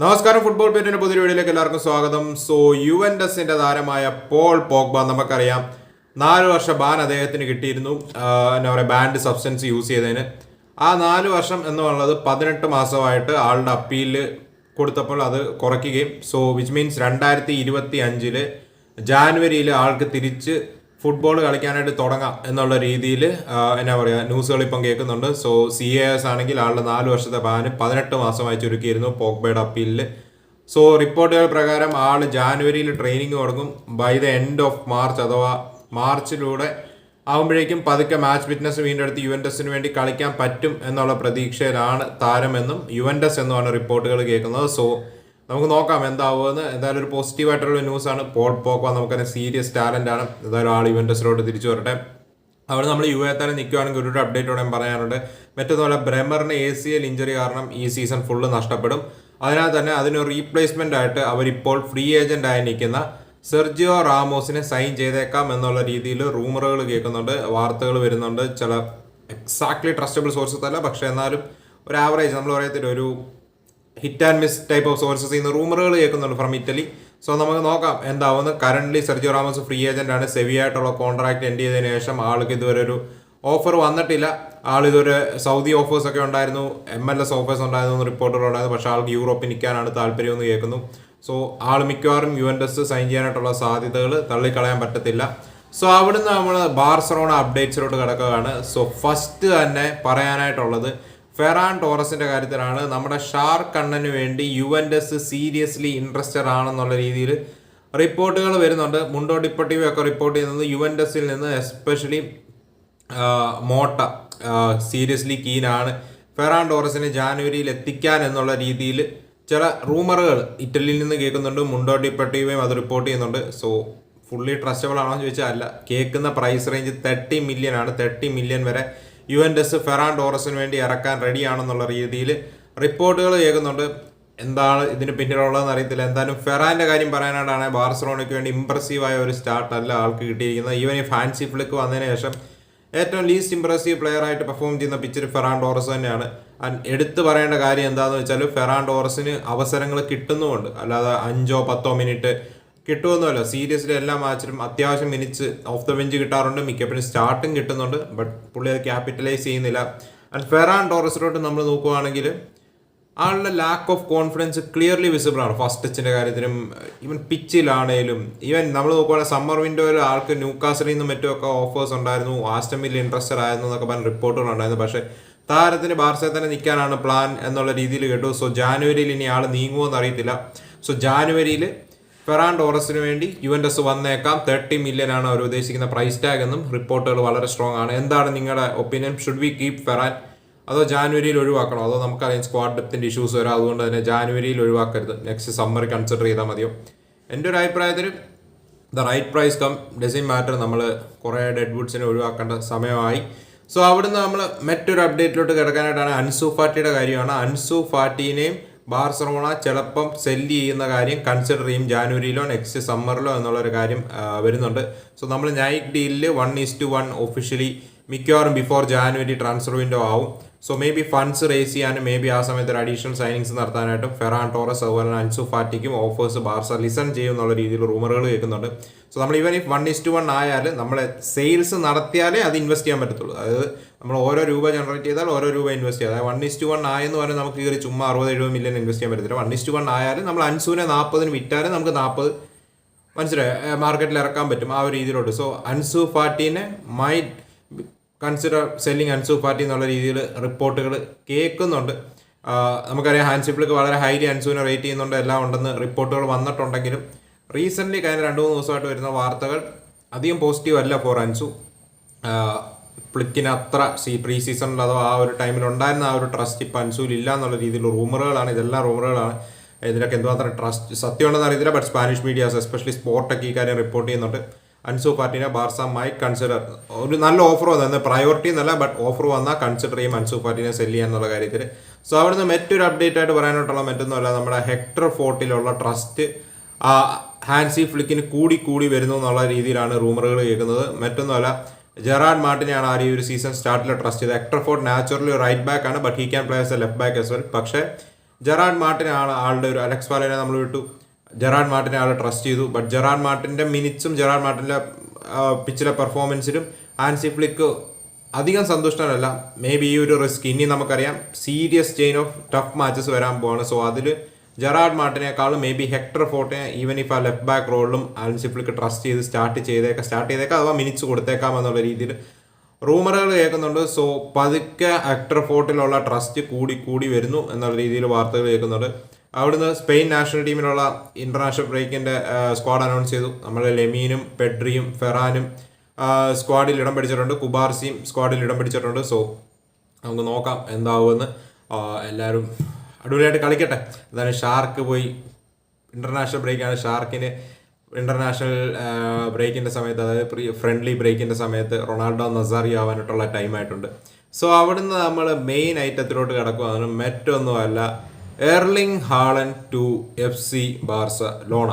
നമസ്കാരം. ഫുട്ബോൾ പേറ്റിന്റെ വീഡിയോയിലേക്ക് എല്ലാവർക്കും സ്വാഗതം. സോ യുവൻഡസിന്റെ താരമായ പോൾ പോഗ്ബ നമുക്കറിയാം. നാല് വർഷ ബാൻ അദ്ദേഹത്തിന് കിട്ടിയിരുന്നു. എന്താ പറയുക ബാൻഡ് സബ്സ്റ്റൻസ് യൂസ് ചെയ്തതിന്. ആ നാല് വർഷം എന്നുള്ളത് പതിനെട്ട് മാസമായിട്ട് ആളുടെ അപ്പീൽ കൊടുത്തപ്പോൾ അത് കുറയ്ക്കുകയും. സോ വിച്ച് മീൻസ് രണ്ടായിരത്തി ഇരുപത്തി അഞ്ചിൽ ജാനുവരിയിൽ ആൾക്ക് തിരിച്ച് ഫുട്ബോൾ കളിക്കാനായിട്ട് തുടങ്ങാം എന്നുള്ള രീതിയിൽ എന്നാ പറയുക ന്യൂസുകൾ ഇപ്പം കേൾക്കുന്നുണ്ട്. സോ സി എ എസ് ആണെങ്കിൽ ആളുടെ നാല് വർഷത്തെ ബാന് പതിനെട്ട് മാസമായി ചുരുക്കിയിരുന്നു പോക്ബയുടെ അപ്പീലിൽ സോ റിപ്പോർട്ടുകൾ പ്രകാരം ആൾ ജാനുവരിയിൽ ട്രെയിനിങ് തുടങ്ങും. By the end of March അഥവാ മാർച്ചിലൂടെ ആകുമ്പോഴേക്കും പതുക്കെ മാച്ച് ഫിറ്റ്നസ് വീണ്ടെടുത്ത് യുവൻഡസിന് വേണ്ടി കളിക്കാൻ പറ്റും എന്നുള്ള പ്രതീക്ഷയിലാണ് താരമെന്നും യുവൻഡസ് എന്നുമാണ് റിപ്പോർട്ടുകൾ കേൾക്കുന്നത്. സോ നമുക്ക് നോക്കാം എന്താവുമെന്ന്. എന്തായാലും ഒരു പോസിറ്റീവായിട്ടുള്ള ന്യൂസാണ് പോൾ പോക്വ നമുക്കറിയാം സീരിയസ് ടാലന്റ് ആണ്. എന്തായാലും ആൾ യുവൻഡസിലോട്ട് തിരിച്ചു വരട്ടെ. അവിടെ നമ്മൾ യു എ തന്നെ നിൽക്കുകയാണെങ്കിൽ ഒരു അപ്ഡേറ്റോടെ പറയാനുണ്ട്. മറ്റൊന്നുമല്ല ബ്രഹ്മറിന് എ സി എൽ ഇഞ്ചറി കാരണം ഈ സീസൺ ഫുള്ള് നഷ്ടപ്പെടും. അതിനാൽ തന്നെ അതിന് റീപ്ലേസ്മെന്റ് ആയിട്ട് അവരിപ്പോൾ ഫ്രീ ഏജന്റ് ആയി നിൽക്കുന്ന സെർജിയോ റാമോസിനെ സൈൻ ചെയ്തേക്കാം എന്നുള്ള രീതിയിൽ റൂമറുകൾ കേൾക്കുന്നുണ്ട്. വാർത്തകൾ വരുന്നുണ്ട്. ചില എക്സാക്ട്ലി ട്രസ്റ്റബിൾ സോഴ്സസ് അല്ല. പക്ഷേ എന്നാലും ഒരു ആവറേജ് നമ്മൾ പറയത്തില്ല ഒരു hit and miss type of sources ഇന്ന് റൂമറുകൾ കേൾക്കുന്നുണ്ട് ഫ്രം ഇറ്റലി സോ നമുക്ക് നോക്കാം എന്താവുന്ന? Current Sergio Ramos free agent ആണ്. സെവി ആയിട്ടുള്ള കോൺട്രാക്ട് എൻഡ് ചെയ്തതിനു ശേഷം ആൾക്ക് ഇതുവരെ ഒരു ഓഫർ വന്നിട്ടില്ല. ആൾ ഇതൊരു സൗദി ഓഫേഴ്സ് ഒക്കെ ഉണ്ടായിരുന്നു. എം എൽ എസ് ഓഫേഴ്സ് ഉണ്ടായിരുന്നു എന്ന് റിപ്പോർട്ടുകൾ ഉണ്ടായിരുന്നു. പക്ഷേ ആൾക്ക് യൂറോപ്പിൽ നിൽക്കാനാണ് താല്പര്യം എന്ന് കേൾക്കുന്നു. സോ ആൾ മിക്കവാറും യു എൻ എസ് സൈൻ ചെയ്യാനായിട്ടുള്ള സാധ്യതകൾ തള്ളിക്കളയാൻ പറ്റത്തില്ല. സോ അവിടുന്ന് നമ്മൾ ബാർസറോണ അപ്ഡേറ്റ്സിലോട്ട് കിടക്കുകയാണ്. സോ ഫസ്റ്റ് തന്നെ പറയാനായിട്ടുള്ളത് ഫെറാൻ ടോറസിന്റെ കാര്യത്തിലാണ് നമ്മുടെ ഷാർക്ക് കണ്ണന് വേണ്ടി U N S seriously interested ആണെന്നുള്ള രീതിയിൽ റിപ്പോർട്ടുകൾ വരുന്നുണ്ട്. മുണ്ടോ ഡിപ്പട്ടീവ് ഒക്കെ റിപ്പോർട്ട് ചെയ്യുന്നത് എസിൽ നിന്ന് എസ്പെഷ്യലി മോട്ട സീരിയസ്ലി കീനാണ് ഫെറാൻ ടോറസിനെ ജാനുവരിയിൽ എത്തിക്കാൻ എന്നുള്ള രീതിയിൽ ചില റൂമറുകൾ ഇറ്റലിയിൽ നിന്ന് കേൾക്കുന്നുണ്ട്. മുണ്ടോ ഡിപ്പട്ടീവയും അത് റിപ്പോർട്ട് ചെയ്യുന്നുണ്ട്. സോ ഫുള്ളി ട്രസ്റ്റബിൾ ആണോ എന്ന് ചോദിച്ചാൽ അല്ല. കേൾക്കുന്ന പ്രൈസ് റേഞ്ച് തേർട്ടി മില്യൺ ആണ് തേർട്ടി മില്യൺ വരെ യു എൻ എസ് ഫെറാൻ ടോറസിന് വേണ്ടി ഇറക്കാൻ റെഡിയാണെന്നുള്ള രീതിയിൽ റിപ്പോർട്ടുകൾ കേൾക്കുന്നുണ്ട്. എന്താണ് ഇതിന് പിന്നിലുള്ളതെന്ന് അറിയത്തില്ല. എന്തായാലും ഫെറാന്റെ കാര്യം പറയാനായിട്ടാണ് ബാർസലോണയ്ക്ക് വേണ്ടി ഇമ്പ്രസീവായ ഒരു സ്റ്റാർട്ട് അല്ല ആൾക്ക് കിട്ടിയിരിക്കുന്നത്. ഈവൻ ഈ ഫാൻസി ഫ്ലിക്ക് വന്നതിന് ശേഷം ഏറ്റവും ലീസ്റ്റ് ഇമ്പ്രസീവ് പ്ലെയർ ആയിട്ട് പെർഫോം ചെയ്യുന്ന പിച്ചിൽ ഫെറാൻ ടോറസ് തന്നെയാണ്. എടുത്തു പറയേണ്ട കാര്യം എന്താണെന്ന് വെച്ചാൽ ഫെറാൻ ടോറസിന് അവസരങ്ങൾ കിട്ടുന്നുമുണ്ട്. അല്ലാതെ അഞ്ചോ പത്തോ മിനിറ്റ് കിട്ടുമെന്നല്ല സീരിയസ്ലി എല്ലാ മാച്ചിലും അത്യാവശ്യം മിനിറ്റ്സ് ഓഫ് ദ ബെഞ്ച് കിട്ടാറുണ്ട്. മിക്കപ്പോഴും സ്റ്റാർട്ടും കിട്ടുന്നുണ്ട്. ബട്ട് പുള്ളി അത് ക്യാപിറ്റലൈസ് ചെയ്യുന്നില്ല. ആൻഡ് ഫെറാൻ ടോറസിലോട്ട് നമ്മൾ നോക്കുകയാണെങ്കിൽ ആളുടെ lack of confidence clearly visible ആണ്. ഫസ്റ്റ് ടച്ചിന്റെ കാര്യത്തിലും ഈവൻ പിച്ചിലാണേലും ഈവൻ നമ്മൾ നോക്കുവാണെങ്കിൽ സമ്മർ വിൻഡോയിൽ ആൾക്ക് ന്യൂക്കാസറിൽ നിന്നും മറ്റുമൊക്കെ ഓഫേഴ്സ് ഉണ്ടായിരുന്നു. ആസ്റ്റമിൽ ഇൻട്രസ്റ്റഡ് ആയിരുന്നു എന്നൊക്കെ പറഞ്ഞ റിപ്പോർട്ടുകൾ ഉണ്ടായിരുന്നു. പക്ഷേ താരത്തിന് ബാർസയിൽ തന്നെ നിൽക്കാനാണ് പ്ലാൻ എന്നുള്ള രീതിയിൽ കേട്ടു. സോ ജാനുവരിയിൽ ഇനി ആൾ നീങ്ങുമോ എന്നറിയത്തില്ല. സോ ജാനുവരിയിൽ ഫെറാൻ ടോറസിന് വേണ്ടി യു എൻ എസ് വന്നേക്കാം. തേർട്ടി മില്യൺ ആണ് അവർ ഉദ്ദേശിക്കുന്ന പ്രൈസ് ടാഗ് എന്നും റിപ്പോർട്ടുകൾ വളരെ സ്ട്രോങ് ആണ്. എന്താണ് നിങ്ങളുടെ opinion should we keep Ferran? അതോ ജാനുവരിയിൽ ഒഴിവാക്കണോ? അതോ നമുക്കറിയാം സ്ക്വാഡ് ഡെപ്തിന്റെ ഇഷ്യൂസ് വരാം. അതുകൊണ്ട് തന്നെ ജാനുവരിയിൽ ഒഴിവാക്കരുത്. നെക്സ്റ്റ് സമ്മർ കൺസിഡർ ചെയ്താൽ മതിയോ? എന്റെ ഒരു അഭിപ്രായത്തിൽ the right price come doesn't matter നമ്മൾ കുറേ ഡെഡ് വുഡ്സിനെ ഒഴിവാക്കേണ്ട സമയമായി. സോ അവിടുന്ന് നമ്മൾ മറ്റൊരു അപ്ഡേറ്റിലോട്ട് കിടക്കാനായിട്ടാണ് അൻസു ഫാറ്റിയുടെ കാര്യമാണ്. അൻസു ഫാറ്റീനെയും ബാർസലോണ ചിലപ്പം സെല്ല് ചെയ്യുന്ന കാര്യം കൺസിഡർ ചെയ്യും. ജാനുവരിയിലോ നെക്സ്റ്റ് സമ്മറിലോ എന്നുള്ളൊരു കാര്യം വരുന്നുണ്ട്. സോ നമ്മൾ night ഡീലിൽ one is to one officially മിക്കവാറും ബിഫോർ ജാനുവരി ട്രാൻസ്ഫർ വിൻഡോ ആവും. So maybe funds raise ചെയ്യാനും മേ ബി ആ സമയത്ത് ഒരു അഡീഷണൽ സൈനിങ്സ് നടത്താനായിട്ടും ഫെറാൻ ടോറസ് അതുപോലെ തന്നെ അൻസു ഫാറ്റിക്കും ഓഫേഴ്സ് ബാർസ ലിസൺ ചെയ്യും എന്നുള്ള രീതിയിൽ റൂമറുകൾ കേൾക്കുന്നുണ്ട്. സോ നമ്മൾ even if one is to one ആയാൽ നമ്മൾ സെയിൽസ് നടത്തിയാലേ അത് ഇൻവെസ്റ്റ് ചെയ്യാൻ പറ്റത്തുള്ളൂ. അതായത് നമ്മൾ ഓരോ രൂപ ജനറേറ്റ് ചെയ്താൽ ഓരോ രൂപ ഇൻവെസ്റ്റ് അതായത് വൺ ഇസ് ടു വൺ ആയെന്ന് പറഞ്ഞാൽ നമുക്ക് ഈ ഒരു ചുമ്മാ അറുപത് എഴുപത് മില്യൺ ഇൻവെസ്റ്റ് ചെയ്യാൻ പറ്റത്തില്ല. വൺ ഇസ് ടു വൺ ആയാലും നമ്മൾ അൻസൂനെ നാൽപ്പതിന് വിറ്റാലും നമുക്ക് നാൽപ്പത് മനസ്സിലായി? മാർക്കറ്റിൽ ഇറക്കാൻ പറ്റും. ആ ഒരു രീതിയിലോട്ട്. So Ansu ഫാറ്റീനെ may consider selling Ansu Fati എന്നുള്ള രീതിയിൽ റിപ്പോർട്ടുകൾ കേൾക്കുന്നുണ്ട്. നമുക്കറിയാം ഹാൻസിപ്പിൾക്ക് വളരെ ഹൈലി അൻസൂനെ റേറ്റ് ചെയ്യുന്നുണ്ട്. എല്ലാം ഉണ്ടെന്ന് റിപ്പോർട്ടുകൾ വന്നിട്ടുണ്ടെങ്കിലും റീസെന്റ്ലി കഴിഞ്ഞ രണ്ട് മൂന്ന് ദിവസമായിട്ട് വരുന്ന വാർത്തകൾ അധികം പോസിറ്റീവ് അല്ല ഫോർ അൻസു. പ്ലിക്കിന് അത്ര സീ പ്രീ സീസണിൽ അഥവാ ആ ഒരു ടൈമിൽ ഉണ്ടായിരുന്ന ആ ഒരു ട്രസ്റ്റ് ഇപ്പം അൻസൂൽ ഇല്ല എന്നുള്ള രീതിയിൽ റൂമറുകളാണ് ഇതെല്ലാം റൂമറുകളാണ് ഇതിനൊക്കെ എന്തുമാത്രം ട്രസ്റ്റ് സത്യമുണ്ടെന്ന് അറിയത്തില്ല ബട്ട് സ്പാനിഷ് മീഡിയാസ് എസ്പെഷ്യലി സ്പോർട്ടൊക്കെ ഈ കാര്യം റിപ്പോർട്ട് ചെയ്യുന്നുണ്ട്. അൻസു പാർട്ടിനെ ബാർസ മൈ കൺസിഡർ ഒരു നല്ല ഓഫർ വന്നത് പ്രയോറിറ്റി എന്നല്ല ബട്ട് ഓഫർ വന്നാൽ കൺസിഡർ ചെയ്യും അൻസു പാർട്ടിനെ സെല്ല് ചെയ്യാന്നുള്ള കാര്യത്തിൽ സോ അവിടുന്ന് മറ്റൊരു അപ്ഡേറ്റ് ആയിട്ട് പറയാനായിട്ടുള്ള മറ്റൊന്നുമല്ല. നമ്മുടെ ഹെക്ടർ ഫോർട്ടിലുള്ള ട്രസ്റ്റ് ഹാൻസി ഫ്ലിക്കിന് കൂടി കൂടി വരുന്നു എന്നുള്ള രീതിയിലാണ് റൂമറുകൾ കേൾക്കുന്നത്. മറ്റൊന്നുമല്ല ജെറാഡ് മാർട്ടിനെയാണ് ആ ഒരു സീസൺ സ്റ്റാർട്ടിൽ ട്രസ്റ്റ് ചെയ്തത്? ഹെക്ടർ നാച്ചുറലി റൈറ്റ് ബാക്ക് ആണ് but he can play as a left back as well പക്ഷേ ജെറാഡ് മാർട്ടിനാണ് ആളുടെ ഒരു അലക്സ് വാലിനെ നമ്മൾ വിട്ടു. ജെറാഡ് മാർട്ടിനെ ആളെ ട്രസ്റ്റ് ചെയ്തു. ബട്ട് ജെറാഡ് മാർട്ടിന്റെ മിനിറ്റ്സും ജെറാഡ് മാർട്ടിന്റെ പിച്ചിലെ പെർഫോമൻസിലും ആൻസി ഫ്ലിക്ക് അധികം സന്തുഷ്ടനല്ല. മേ ബി ഈ ഒരു റിസ്ക് ഇനി നമുക്കറിയാം. Serious chain of tough matches വരാൻ പോവാണ്. സോ അതിൽ ജെറാഡ് മാർട്ടിനേക്കാളും മേ ബി ഹെക്ടർ ഫോർട്ടിനെ ഈവൻ ഇഫ് ആ ലെഫ്റ്റ് ബാക്ക് റോളിലും ആൻസി ഫ്ലിക്ക് ട്രസ്റ്റ് ചെയ്ത് സ്റ്റാർട്ട് ചെയ്തേക്കാം സ്റ്റാർട്ട് ചെയ്തേക്കാം അഥവാ മിനിറ്റ്സ് കൊടുത്തേക്കാം എന്നുള്ള രീതിയിൽ റൂമറുകൾ കേൾക്കുന്നുണ്ട്. സോ പതുക്കെ ഹെക്ടർ ഫോർട്ടിലുള്ള ട്രസ്റ്റ് കൂടി കൂടി വരുന്നു എന്നുള്ള രീതിയിൽ വാർത്തകൾ കേൾക്കുന്നുണ്ട്. അവിടുന്ന് സ്പെയിൻ നാഷണൽ ടീമിലുള്ള ഇന്റർനാഷണൽ ബ്രേക്കിന്റെ സ്ക്വാഡ് അനൗൺസ് ചെയ്തു. നമ്മൾ ലെമീനും പെഡ്രിയും ഫെറാനും സ്ക്വാഡിൽ ഇടം പിടിച്ചിട്ടുണ്ട്. കുബാർസിയും സ്ക്വാഡിൽ ഇടം പിടിച്ചിട്ടുണ്ട്. സോ നമുക്ക് നോക്കാം എന്താവുമെന്ന്. എല്ലാവരും അടിപൊളിയായിട്ട് കളിക്കട്ടെ. എന്തായാലും ഷാർക്ക് പോയി. ഇന്റർനാഷണൽ ബ്രേക്കാണ് ഷാർക്കിന് ഇന്റർനാഷണൽ ബ്രേക്കിന്റെ സമയത്ത് അതായത് പ്രീ ഫ്രണ്ട്ലി ബ്രേക്കിന്റെ സമയത്ത് റൊണാൾഡോ നസാറി ആവാനായിട്ടുള്ള ടൈം ആയിട്ടുണ്ട്. സോ അവിടുന്ന് നമ്മൾ മെയിൻ ഐറ്റത്തിലോട്ട് കിടക്കുകയാണ് മറ്റൊന്നുമല്ല Erling Haaland to F C Barcelona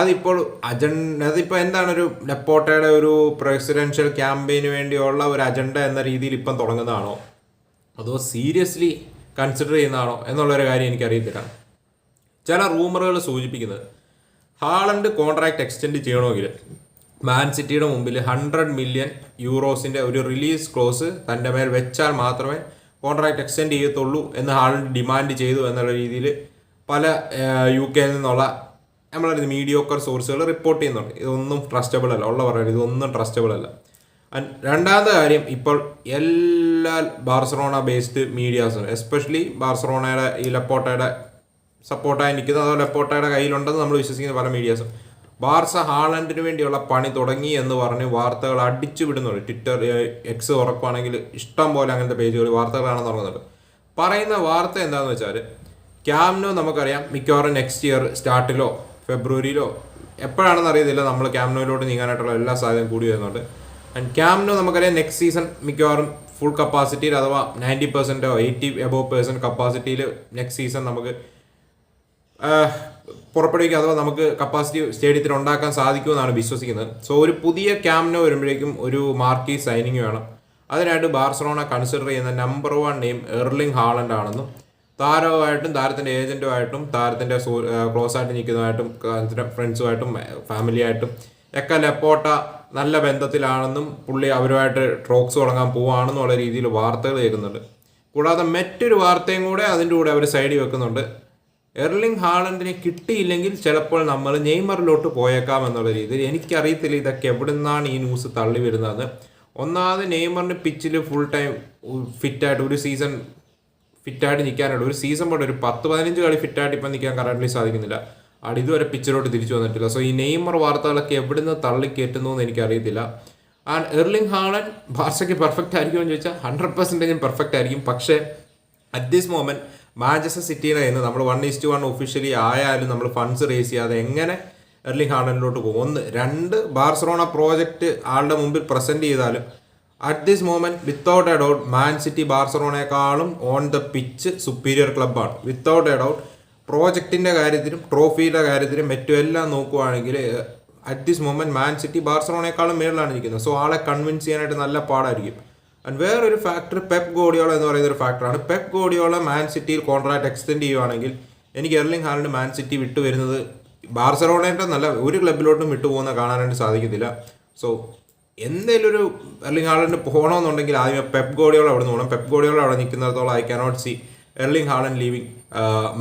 അതിപ്പോൾ അജണ്ട അതിപ്പോൾ എന്താണ് ഒരു ലെപ്പോട്ടയുടെ ഒരു പ്രസിഡൻഷ്യൽ ക്യാമ്പയിന് വേണ്ടിയുള്ള ഒരു അജണ്ട എന്ന രീതിയിൽ ഇപ്പം തുടങ്ങുന്നതാണോ? അതോ സീരിയസ്ലി കൺസിഡർ ചെയ്യുന്നതാണോ എന്നുള്ളൊരു കാര്യം എനിക്കറിയത്തില്ല. ചില റൂമറുകൾ സൂചിപ്പിക്കുന്നത് ഹാളണ്ട് കോൺട്രാക്ട് എക്സ്റ്റെൻഡ് ചെയ്യണമെങ്കിൽ മാൻ സിറ്റിയുടെ മുമ്പിൽ ഹൺഡ്രഡ് മില്യൺ യൂറോസിന്റെ ഒരു റിലീസ് ക്ലോസ് തന്റെ മേൽ വെച്ചാൽ മാത്രമേ കോൺട്രാക്ട് എക്സ്റ്റെൻഡ് ചെയ്യത്തുള്ളൂ എന്ന് ഹാളണ്ട് ഡിമാൻഡ് ചെയ്തു എന്നുള്ള രീതിയിൽ പല യു കെയിൽ നിന്നുള്ള നമ്മളൊരു മീഡിയോക്കർ സോഴ്സുകൾ റിപ്പോർട്ട് ചെയ്യുന്നുണ്ട്. ഇതൊന്നും ട്രസ്റ്റബിൾ അല്ല. ഉള്ള പറയുന്നത് ഇതൊന്നും ട്രസ്റ്റബിൾ അല്ല. രണ്ടാമത്തെ കാര്യം ഇപ്പോൾ എല്ലാ ബാർസലോണ ബേസ്ഡ് മീഡിയാസും എസ്പെഷ്യലി ബാർസലോണയുടെ ഈ ലെപ്പോട്ടയുടെ സപ്പോർട്ടായി നിൽക്കുന്ന അതോ ലെപ്പോട്ടയുടെ കയ്യിലുണ്ടെന്ന് നമ്മൾ വിശ്വസിക്കുന്ന പല മീഡിയാസും ബാർസ ഹാളൻഡിന് വേണ്ടിയുള്ള പണി തുടങ്ങി എന്ന് പറഞ്ഞ് വാർത്തകൾ അടിച്ചു വിടുന്നുണ്ട്. ട്വിറ്റർ എക്സ് ഉറപ്പാണെങ്കിൽ ഇഷ്ടം പോലെ അങ്ങനത്തെ പേജുകൾ വാർത്തകളാണ് തുടങ്ങുന്നുണ്ട് പറയുന്ന വാർത്ത എന്താണെന്ന് വെച്ചാൽ ക്യാമ്നോ നമുക്കറിയാം മിക്കവാറും നെക്സ്റ്റ് ഇയർ സ്റ്റാർട്ടിലോ ഫെബ്രുവരിയിലോ എപ്പോഴാണെന്ന് അറിയത്തില്ല. നമ്മൾ ക്യാമ്നോയിലോട്ട് നീങ്ങാനായിട്ടുള്ള എല്ലാ സാധ്യതയും കൂടി വരുന്നുണ്ട്. ആൻഡ് ക്യാമ്നോ നമുക്കറിയാം നെക്സ്റ്റ് സീസൺ മിക്കവാറും ഫുൾ കപ്പാസിറ്റിയിൽ അഥവാ നയന്റി പെർസെന്റോ എയ്റ്റി എബോവ് പെർസെന്റ് കപ്പാസിറ്റിയിൽ നെക്സ്റ്റ് സീസൺ നമുക്ക് പുറപ്പെടുവിക്കുക അഥവാ നമുക്ക് കപ്പാസിറ്റി സ്റ്റേഡിയത്തിൽ ഉണ്ടാക്കാൻ സാധിക്കുമെന്നാണ് വിശ്വസിക്കുന്നത്. സോ ഒരു പുതിയ ക്യാമ്പിന് വരുമ്പോഴേക്കും ഒരു മാർക്കി സൈനിങ് വേണം. അതിനായിട്ട് ബാർസലോണ കൺസിഡർ ചെയ്യുന്ന number one name Erling Haaland ആണെന്നും താരവുമായിട്ടും താരത്തിന്റെ ഏജന്റുമായിട്ടും താരത്തിന്റെ ക്ലോസ് ആയിട്ട് നിൽക്കുന്നതായിട്ടും ഫ്രണ്ട്സുമായിട്ടും ഫാമിലിയായിട്ടും ഒക്കെ ലെപ്പോട്ട നല്ല ബന്ധത്തിലാണെന്നും പുള്ളി അവരുമായിട്ട് ട്രോക്സ് തുടങ്ങാൻ പോവാണെന്നുള്ള രീതിയിൽ വാർത്തകൾ കേൾക്കുന്നുണ്ട്. കൂടാതെ മറ്റൊരു വാർത്തയും കൂടെ അതിന്റെ കൂടെ അവർ സൈഡിൽ വെക്കുന്നുണ്ട്. എർലിംഗ് ഹാളണ്ടിനെ കിട്ടിയില്ലെങ്കിൽ ചിലപ്പോൾ നമ്മൾ നെയ്മറിലോട്ട് പോയേക്കാം എന്നുള്ള രീതിയിൽ എനിക്കറിയത്തില്ല ഇതൊക്കെ എവിടെ നിന്നാണ് ഈ ന്യൂസ് തള്ളി വരുന്നത് ഒന്നാമത് നെയ്മറിന് പിച്ചിൽ ഫുൾ ടൈം ഫിറ്റായിട്ട് ഒരു സീസൺ ഫിറ്റായിട്ട് നിൽക്കാനായിട്ട് ഒരു സീസൺ പോലെ ഒരു പത്ത് പതിനഞ്ച് കളി ഫിറ്റായിട്ട് ഇപ്പം നിൽക്കാൻ കറണ്ട്ലി സാധിക്കുന്നില്ല. ആട് ഇതുവരെ പിക്ചറോട്ട് തിരിച്ചു വന്നിട്ടില്ല. സോ ഈ നെയ്മർ വാർത്തകളൊക്കെ എവിടുന്ന് തള്ളിക്കയറ്റുന്നു എന്ന് എനിക്കറിയത്തില്ല. ആൻഡ് എർലിംഗ് ഹാളൻ ബാർസയ്ക്ക് പെർഫെക്റ്റ് ആയിരിക്കുമോ എന്ന് ചോദിച്ചാൽ ഹൺഡ്രഡ് പെർസെന്റേജും പെർഫെക്റ്റ് ആയിരിക്കും. പക്ഷേ അറ്റ് ദിസ് മോമെന്റ് മാഞ്ചസ്റ്റർ സിറ്റിയുടെ നിന്ന് നമ്മൾ വൺ ഈസ്റ്റ് വൺ ഒഫീഷ്യലി ആയാലും നമ്മൾ ഫണ്ട്സ് റേസ് ചെയ്യാതെ എങ്ങനെ എർലിംഗ് ഹാളനിലോട്ട് പോകും? ഒന്ന് രണ്ട് ബാർസലോണ പ്രോജക്റ്റ് ആളുടെ മുമ്പിൽ പ്രസന്റ് ചെയ്താലും at this moment without a doubt Man City ബാർസലോണയെക്കാളും on the pitch superior ക്ലബ്ബാണ് വിത്തൗട്ട് എ ഡൗട്ട് പ്രോജക്റ്റിന്റെ കാര്യത്തിലും ട്രോഫിയുടെ കാര്യത്തിലും മറ്റും എല്ലാം നോക്കുവാണെങ്കിൽ at this moment Man City ബാർസലോണയെക്കാളും മേളിലാണ് ഇരിക്കുന്നത്. സോ ആളെ കൺവിൻസ് ചെയ്യാനായിട്ട് നല്ല പാടായിരിക്കും. ആൻഡ് വേറൊരു ഫാക്ടർ പെപ്പ് ഗോഡിയോള എന്ന് പറയുന്ന ഒരു ഫാക്ടറാണ് പെപ്പ് ഗോഡിയോള മാൻ സിറ്റിയിൽ കോൺട്രാക്ട് എക്സ്റ്റെൻഡ് ചെയ്യുവാണെങ്കിൽ എനിക്ക് എർലിംഗ് ഹാളിന് മാൻ സിറ്റി വിട്ടു വരുന്നത് ബാർസലോണയുടെ നല്ല ഒരു ക്ലബിലോട്ടും വിട്ടുപോകുന്ന കാണാനായിട്ട് സാധിക്കത്തില്ല. സോ എന്തെങ്കിലും ഒരു എർലിംഗ് ഹാളണ്ട് പോകണമെന്നുണ്ടെങ്കിൽ ആദ്യമേ പെപ്പ് ഗോഡിയോള അവിടെ നിന്ന് പോകണം. പെപ്പ് ഗോഡിയോള അവിടെ നിൽക്കുന്നിടത്തോളം I cannot see Erling Haaland leaving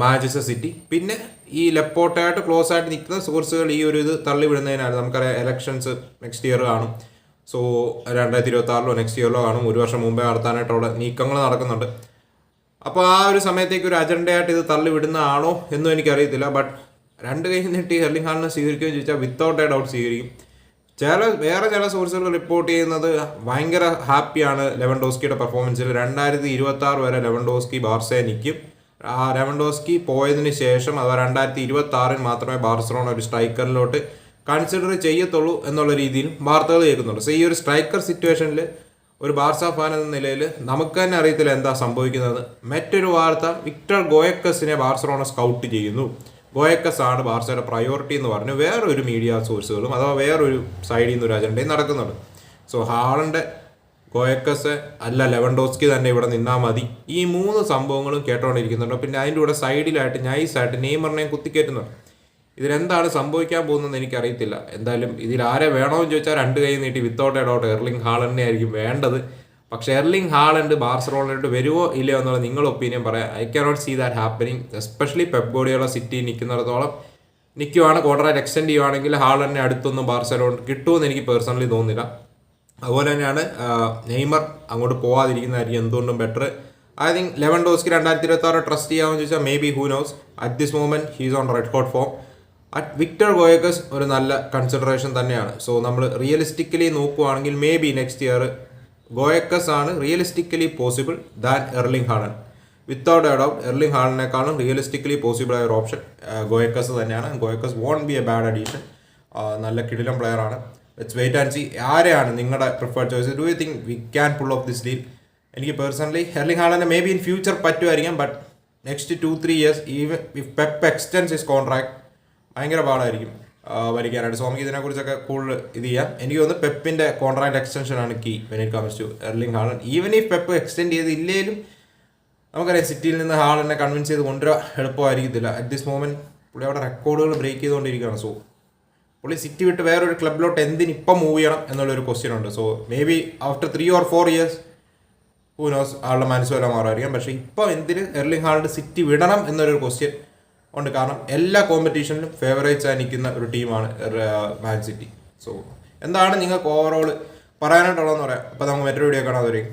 Manchester City പിന്നെ ഈ ലെപ്പോർട്ടായിട്ട് ക്ലോസ് ആയിട്ട് നിൽക്കുന്ന സോഴ്സുകൾ ഈ ഒരു ഇത് തള്ളി വിടുന്നതിനാണ് നമുക്കറിയാം എലക്ഷൻസ് നെക്സ്റ്റ് ഇയർ കാണും. സോ രണ്ടായിരത്തി ഇരുപത്തി ആറിലോ നെക്സ്റ്റ് ഇയറിലോ കാണും. ഒരു വർഷം മുമ്പേ നടത്താനായിട്ട് അവിടെ നീക്കങ്ങൾ നടക്കുന്നുണ്ട്. അപ്പോൾ ആ ഒരു സമയത്തേക്ക് ഒരു അജണ്ടയായിട്ട് ഇത് തള്ളി വിടുന്നതാണോ എന്നും എനിക്കറിയത്തില്ല. ബട്ട് രണ്ട് കൈ നീട്ടി എർലിംഗ് ഹാളിനെ സ്വീകരിക്കുകയും ചോദിച്ചാൽ വിത്തൗട്ട് എ ഡൗട്ട് സ്വീകരിക്കും. ചില വേറെ ചില സോഴ്സുകൾ റിപ്പോർട്ട് ചെയ്യുന്നത് ഭയങ്കര ഹാപ്പിയാണ് ലെവൻഡോസ്കിയുടെ പെർഫോമൻസിൽ രണ്ടായിരത്തി ഇരുപത്തി ആറ് വരെ ലെവൻഡോസ്കി ബാർസയെ നിൽക്കും ആ ലെവൻഡോസ്കി പോയതിന് ശേഷം അഥവാ രണ്ടായിരത്തി ഇരുപത്തി ആറിൽ മാത്രമേ ബാർസലോണ ഒരു സ്ട്രൈക്കറിലോട്ട് കൺസിഡർ ചെയ്യത്തുള്ളൂ എന്നുള്ള രീതിയിൽ വാർത്തകൾ കേൾക്കുന്നുണ്ട്. സോ ഈ ഒരു സ്ട്രൈക്കർ സിറ്റുവേഷനിൽ ഒരു ബാർസ ഫാൻ എന്ന നിലയിൽ നമുക്ക് തന്നെ അറിയത്തില്ല എന്താ സംഭവിക്കുന്നത് മറ്റൊരു വാർത്ത വിക്ടർ ഗോയക്കസിനെ ബാർസലോണ സ്കൗട്ട് ചെയ്യുന്നു. ഗോയക്കസ് ആണ് ബാർസയുടെ പ്രയോറിറ്റി എന്ന് പറഞ്ഞ് വേറൊരു മീഡിയ സോഴ്സുകളും അഥവാ വേറൊരു സൈഡിൽ നിന്ന് ഒരു അജണ്ടയും നടക്കുന്നുണ്ട്. സോ ഹാളന്റെ ഗോയക്കസ് അല്ല ലെവൻഡോസ്കി തന്നെ ഇവിടെ നിന്നാൽ മതി. ഈ മൂന്ന് സംഭവങ്ങളും കേട്ടോണ്ടിരിക്കുന്നുണ്ട്. പിന്നെ അതിന്റെ കൂടെ സൈഡിലായിട്ട് നൈസായിട്ട് നെയ്മറിനെയും കുത്തിക്കയറ്റുന്നുണ്ട് ഇതിലെന്താണ് സംഭവിക്കാൻ പോകുന്നതെന്ന് എനിക്കറിയത്തില്ല. എന്തായാലും ഇതിൽ ആരെ വേണമെന്ന് ചോദിച്ചാൽ രണ്ട് കൈ നീട്ടി വിത്തൗട്ട് എഡൗട്ട് എർലിംഗ് ഹാൾ ആയിരിക്കും വേണ്ടത്. പക്ഷേ എർലിംഗ് ഹാളണ്ട് ബാർസലോണയിലോട്ട് വരുമോ ഇല്ലയോ എന്നുള്ള നിങ്ങളുടെ ഒപ്പീനിയൻ പറയാം. I cannot see that happening especially പെബോഡിയുള്ള city നിൽക്കുന്നിടത്തോളം. നിൽക്കുവാണ് കോൺട്രാക്ട് എക്സ്റ്റെൻഡ് ചെയ്യുവാണെങ്കിൽ ഹാളണ്ടിനെ അടുത്തൊന്നും ബാർസലോണ കിട്ടുമെന്ന് എനിക്ക് പേഴ്സണലി തോന്നുന്നില്ല. അതുപോലെ തന്നെയാണ് നെയ്മർ അങ്ങോട്ട് പോവാതിരിക്കുന്നതായിരിക്കും എന്തുകൊണ്ടും better I think Lewandowski രണ്ടായിരത്തി ഇരുപത്തി ആറ് ട്രസ്റ്റ് ചെയ്യാമെന്ന് ചോദിച്ചാൽ maybe who knows at this moment he's on red hot form at Viktor Gyokeres ഒരു നല്ല കൺസിഡറേഷൻ തന്നെയാണ്. സോ നമ്മൾ റിയലിസ്റ്റിക്കലി നോക്കുവാണെങ്കിൽ maybe next year Gyokeres ആണ് realistically possible than Erling Haaland without a doubt Erling ഹാളിനേക്കാളും realistically possible ആയ ഒരു option Gyokeres തന്നെയാണ്. Gyokeres won't be a bad addition നല്ല കിടിലം പ്ലെയർ ആണ്. ലെറ്റ്സ് വെയിറ്റ് ആൻഡ് സി ആരെയാണ് നിങ്ങളുടെ preferred choice do you think we can pull off this deal എനിക്ക് personally Erling ഹാളിനെ maybe in future പറ്റുമായിരിക്കാം but next two three years even if Pep extends his contract ഭയങ്കര പാടായിരിക്കും. ആ, സ്വാമിക്ക് ഇതിനെക്കുറിച്ചൊക്കെ കൂടുതൽ ഇത് ചെയ്യാം. എനിക്ക് തോന്നുന്നു പെപ്പിന്റെ കോൺട്രാക്ട് എക്സ്റ്റൻഷൻ ആണ് key when it comes to Erling Haaland even ഈ പെപ്പ് എക്സ്റ്റെൻഡ് ചെയ്ത് ഇല്ലേലും നമുക്കറിയാം സിറ്റിയിൽ നിന്ന് ഹാളിനെ കൺവിൻസ് ചെയ്ത് കൊണ്ടുവരാൻ എളുപ്പമായിരിക്കത്തില്ല. അറ്റ് ദിസ് മോമെന്റ് പുള്ളി അവിടെ റെക്കോർഡുകൾ ബ്രേക്ക് ചെയ്തുകൊണ്ടിരിക്കുകയാണ്. സോ പുള്ളി സിറ്റി വിട്ട് വേറൊരു ക്ലബിലോട്ട് എന്തിന് ഇപ്പം മൂവ് ചെയ്യണം എന്നുള്ളൊരു ക്വസ്റ്റ്യൻ ഉണ്ട്. So maybe after three or four years who knows ആളുടെ മനസ്സ് മാറുമായിരിക്കാം. പക്ഷേ ഇപ്പം എന്തിന് എർലിംഗ് ഹാളിന്റെ സിറ്റി വിടണം എന്നൊരു ക്വസ്റ്റ്യൻ ഉണ്ട്. കാരണം എല്ലാ കോമ്പറ്റീഷനിലും ഫേവറേറ്റ്സ് ആയി നിൽക്കുന്ന ഒരു ടീമാണ് മാൻ സിറ്റി സോ എന്താണ് നിങ്ങൾക്ക് ഓവറോൾ പറയാനായിട്ടുള്ളതെന്ന് പറയാം. അപ്പോൾ നമുക്ക് മറ്റൊരു വീഡിയോ കാണാതെ വരും